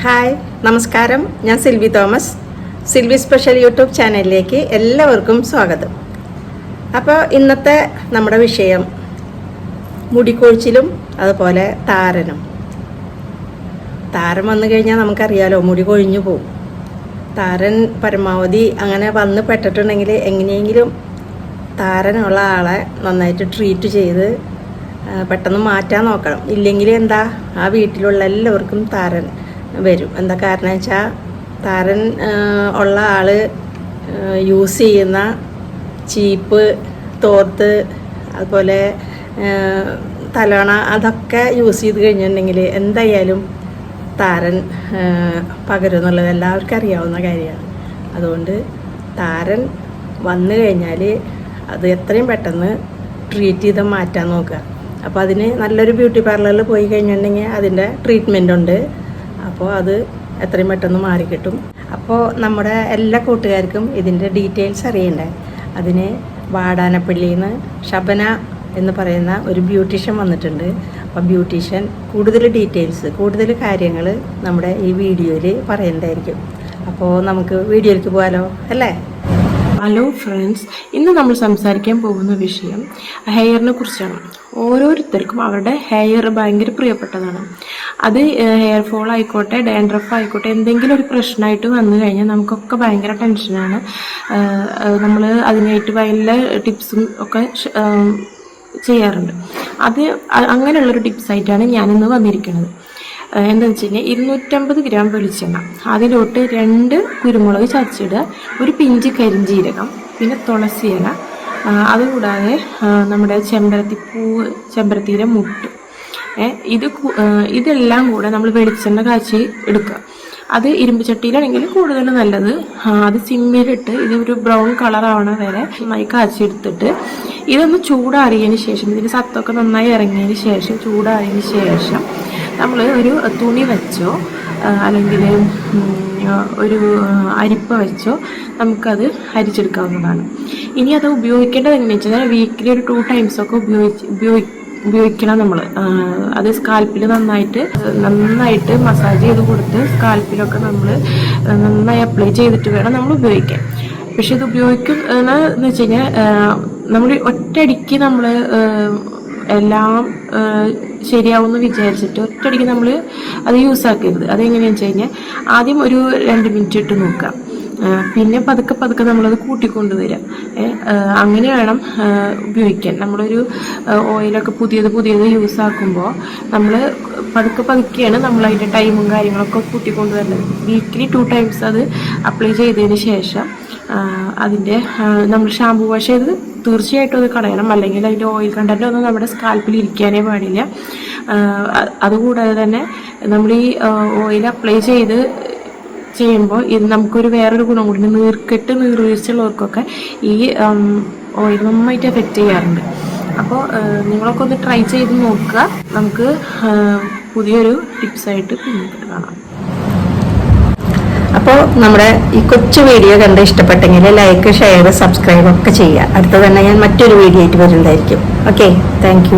Hi നമസ്കാരം. ഞാൻ Silvy Thomas. Silvy special YouTube ചാനലിലേക്ക് എല്ലാവർക്കും സ്വാഗതം. അപ്പോൾ ഇന്നത്തെ നമ്മുടെ വിഷയം മുടിക്കൊഴിച്ചിലും അതുപോലെ താരനും. താരൻ വന്നു കഴിഞ്ഞാൽ നമുക്കറിയാലോ മുടി കൊഴിഞ്ഞു പോവും. താരൻ പരമാവധി അങ്ങനെ വന്ന് പെട്ടിട്ടുണ്ടെങ്കിൽ എങ്ങനെയെങ്കിലും താരനുള്ള ആളെ നന്നായിട്ട് ട്രീറ്റ് ചെയ്ത് പെട്ടെന്ന് മാറ്റാൻ നോക്കണം. ഇല്ലെങ്കിൽ എന്താ ആ വീട്ടിലുള്ള എല്ലാവർക്കും താരൻ. വരും. എന്താ കാരണം വെച്ചാൽ താരൻ ഉള്ള ആൾ യൂസ് ചെയ്യുന്ന ചീപ്പ് തോർത്ത് അതുപോലെ തലോണ അതൊക്കെ യൂസ് ചെയ്ത് കഴിഞ്ഞിട്ടുണ്ടെങ്കിൽ എന്തായാലും താരൻ പകരും എന്നുള്ളത് എല്ലാവർക്കും അറിയാവുന്ന കാര്യമാണ്. അതുകൊണ്ട് താരൻ വന്നു കഴിഞ്ഞാൽ അത് എത്രയും പെട്ടെന്ന് ട്രീറ്റ് ചെയ്ത് മാറ്റാൻ നോക്കുക. അപ്പോൾ അതിന് നല്ലൊരു ബ്യൂട്ടി പാർലറിൽ പോയി കഴിഞ്ഞിട്ടുണ്ടെങ്കിൽ അതിന്റെ ട്രീറ്റ്മെന്റ് ഉണ്ട്. അപ്പോൾ അത് എത്രയും പെട്ടെന്ന് മാറിക്കിട്ടും അപ്പോൾ നമ്മുടെ എല്ലാ കൂട്ടുകാർക്കും ഇതിന്റെ ഡീറ്റെയിൽസ് അറിയണ്ടേ? അതിന് വാടാനപ്പള്ളിയിൽ നിന്ന് ഷബന എന്ന് പറയുന്ന ഒരു ബ്യൂട്ടീഷ്യൻ വന്നിട്ടുണ്ട്. അപ്പോൾ ബ്യൂട്ടീഷ്യൻ കൂടുതൽ ഡീറ്റെയിൽസ് കൂടുതൽ കാര്യങ്ങൾ നമ്മുടെ ഈ വീഡിയോയിൽ പറയേണ്ടതായിരിക്കും. അപ്പോൾ നമുക്ക് വീഡിയോയിലേക്ക് പോകാലോ അല്ലേ? ഹലോ ഫ്രണ്ട്സ് ഇന്ന് നമ്മൾ സംസാരിക്കാൻ പോകുന്ന വിഷയം ഹെയറിനെ കുറിച്ചാണ്. ഓരോരുത്തർക്കും അവരുടെ ഹെയർ ഭയങ്കര പ്രിയപ്പെട്ടതാണ്. അത് ഹെയർ ഫോൾ ആയിക്കോട്ടെ ഡാൻഡ്രഫ് ആയിക്കോട്ടെ എന്തെങ്കിലും ഒരു പ്രശ്നമായിട്ട് വന്നു കഴിഞ്ഞാൽ നമുക്കൊക്കെ ഭയങ്കര ടെൻഷനാണ് നമ്മൾ അതിനായിട്ട് ഭയങ്കര ടിപ്സും ഒക്കെ ചെയ്യാറുണ്ട്. അത് അങ്ങനെയുള്ളൊരു ടിപ്സായിട്ടാണ് ഞാനിന്ന് വന്നിരിക്കുന്നത്. ഏഹ് എന്താന്ന് വെച്ച് കഴിഞ്ഞാൽ ഇരുന്നൂറ്റമ്പത് ഗ്രാം വെളിച്ചെണ്ണ. അതിലോട്ട് രണ്ട് കുരുമുളക് ചതച്ചിടുക ഒരു പിഞ്ച് കരിഞ്ചീരകം പിന്നെ തുളസി ഇല അതുകൂടാതെ നമ്മുടെ ചെമ്പരത്തി പൂവ് ചെമ്പരത്തിയുടെ മുട്ട്. ഇത് ഇതെല്ലാം കൂടെ നമ്മൾ വെളിച്ചെണ്ണ കാച്ചി എടുക്കുക. അത് ഇരുമ്പ് ചട്ടിയിലാണെങ്കിൽ കൂടുതൽ നല്ലത്. അത് സിമ്മിലിട്ട് ഇത് ഒരു ബ്രൗൺ കളർ ആവണ വരെ നന്നായി കാച്ചെടുത്തിട്ട് ഇതൊന്ന് ചൂടാറിയതിന് ശേഷം ഇതിന്റെ സത്തൊക്കെ നന്നായി ഇറങ്ങിയതിന് ശേഷം ചൂടാറിയതിന് ശേഷം നമ്മൾ ഒരു തുണി വെച്ചോ അല്ലെങ്കിൽ ഒരു അരിപ്പ വെച്ചോ നമുക്കത് അരിച്ചെടുക്കാവുന്നതാണ്. ഇനി അത് ഉപയോഗിക്കേണ്ടത് എങ്ങനെയാണെന്ന് വെച്ചാൽ വീക്കിലി ഒരു ടു ടൈംസ് ഒക്കെ ഉപയോഗിച്ച് ഉപയോഗി ഉപയോഗിക്കണം നമ്മൾ അത് സ്കാൽപ്പിൽ നന്നായിട്ട് നന്നായിട്ട് മസാജ് ചെയ്ത് കൊടുത്ത് സ്കാൽപ്പിലൊക്കെ നമ്മൾ നന്നായി അപ്ലൈ ചെയ്തിട്ട് വേണം നമ്മൾ ഉപയോഗിക്കാൻ. പക്ഷെ ഇത് ഉപയോഗിക്കുന്ന എന്ന് വെച്ച് കഴിഞ്ഞാൽ നമ്മൾ ഒറ്റയടിക്ക് നമ്മൾ എല്ലാം ശരിയാവുമെന്ന് വിചാരിച്ചിട്ട് ഒറ്റയടിക്ക് നമ്മൾ അത് യൂസ് ആക്കരുത്. അതെങ്ങനെയാണെന്ന് വെച്ച് കഴിഞ്ഞാൽ ആദ്യം ഒരു രണ്ട് മിനിറ്റ് ഇട്ട് നോക്കുക. പിന്നെ പതുക്കെ പതുക്കെ നമ്മളത് കൂട്ടിക്കൊണ്ട് വരാം അങ്ങനെ വേണം ഉപയോഗിക്കാൻ. നമ്മളൊരു ഓയിലൊക്കെ പുതിയത് പുതിയത് യൂസ് ആക്കുമ്പോൾ നമ്മൾ പതുക്കെ പതുക്കെയാണ് നമ്മൾ അതിന്റെ ടൈമും കാര്യങ്ങളൊക്കെ കൂട്ടിക്കൊണ്ട് വരുന്നത് വീക്കിലി ടു ടൈംസ് അത് അപ്ലൈ ചെയ്തതിന് ശേഷം അതിന്റെ നമ്മൾ ഷാമ്പു വാഷ് ചെയ്ത് തീർച്ചയായിട്ടും അത് കളയണം. അല്ലെങ്കിൽ അതിന്റെ ഓയിൽ കണ്ടന്റ് ഒന്നും നമ്മുടെ സ്കാൽപ്പിൽ ഇരിക്കാനേ പാടില്ല. അതുകൂടാതെ തന്നെ നമ്മൾ ഈ ഓയിൽ അപ്ലൈ ചെയ്ത് ചെയ്യുമ്പോൾ ഇത് നമുക്കൊരു വേറൊരു ഗുണം കൂടി നീർക്കെട്ട് നീർവീഴ്ചയുള്ളവർക്കൊക്കെ ഈ ഓയിൽ നന്നായിട്ട് എഫക്റ്റ് ചെയ്യാറുണ്ട്. അപ്പോൾ നിങ്ങളൊക്കെ ഒന്ന് ട്രൈ ചെയ്ത് നോക്കുക. നമുക്ക് പുതിയൊരു ടിപ്സായിട്ട് പിന്നീട് കാണാം. അപ്പോൾ നമ്മുടെ ഈ കൊച്ചു വീഡിയോ കണ്ട് ഇഷ്ടപ്പെട്ടെങ്കിൽ ലൈക്ക് ഷെയർ സബ്സ്ക്രൈബ് ഒക്കെ ചെയ്യുക. അടുത്ത തന്നെ ഞാൻ മറ്റൊരു വീഡിയോ ആയിട്ട് വരുന്നതായിരിക്കും. Okay thank